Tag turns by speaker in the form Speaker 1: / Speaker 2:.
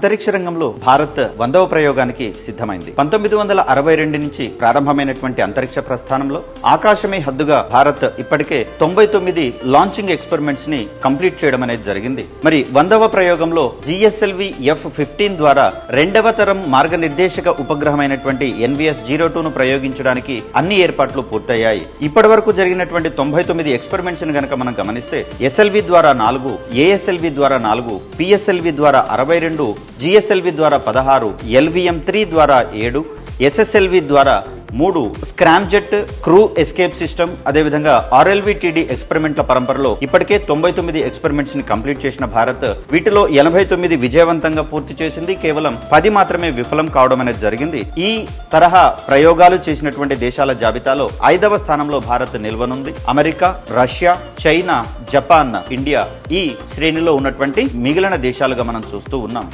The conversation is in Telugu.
Speaker 1: అంతరిక్ష రంగంలో భారత్ వందవ ప్రయోగానికి సిద్ధమైంది. పంతొమ్మిది వందల అరవై రెండు నుంచి ప్రారంభమైనటువంటి అంతరిక్ష ప్రస్థానంలో ఆకాశమే హద్దుగా భారత్ ఇప్పటికే తొంభై తొమ్మిది లాంచింగ్ ఎక్స్పెరిమెంట్స్ని కంప్లీట్ చేయడం అనేది జరిగింది. మరి వందవ ప్రయోగంలో జిఎస్ఎల్వి ఎఫ్ ఫిఫ్టీన్ ద్వారా రెండవ తరం మార్గనిర్దేశక ఉపగ్రహమైనటువంటి ఎన్విఎస్ జీరో టూ ను ప్రయోగించడానికి అన్ని ఏర్పాట్లు పూర్తయ్యాయి. ఇప్పటి వరకు జరిగినటువంటి తొంభై తొమ్మిది ఎక్స్పెరిమెంట్స్ని గనక మనం గమనిస్తే ఎస్ఎల్వి ద్వారా నాలుగు ఏఎస్ఎల్వి ద్వారా నాలుగు పిఎస్ఎల్వి ద్వారా అరవై రెండు జిఎస్ఎల్వి ద్వారా పదహారు ఎల్విఎం త్రీ ద్వారా ఏడు ఎస్ఎస్ఎల్వి ద్వారా మూడు స్క్రామ్జెట్ క్రూ ఎస్కేప్ సిస్టమ్ అదేవిధంగా ఆర్ఎల్వి టీడీ ఎక్స్పెరిమెంట్ల పరంపరలో ఇప్పటికే తొంభై తొమ్మిది ఎక్స్పెరిమెంట్స్ని కంప్లీట్ చేసిన భారత్ వీటిలో ఎనభై తొమ్మిది విజయవంతంగా పూర్తి చేసింది. కేవలం పది మాత్రమే విఫలం కావడం అనేది జరిగింది. ఈ తరహా ప్రయోగాలు చేసినటువంటి దేశాల జాబితాలో ఐదవ స్థానంలో Bharat నిల్వనుంది. America Russia China Japan India ఈ శ్రేణిలో ఉన్నటువంటి మిగిలిన దేశాలుగా మనం చూస్తూ ఉన్నాం.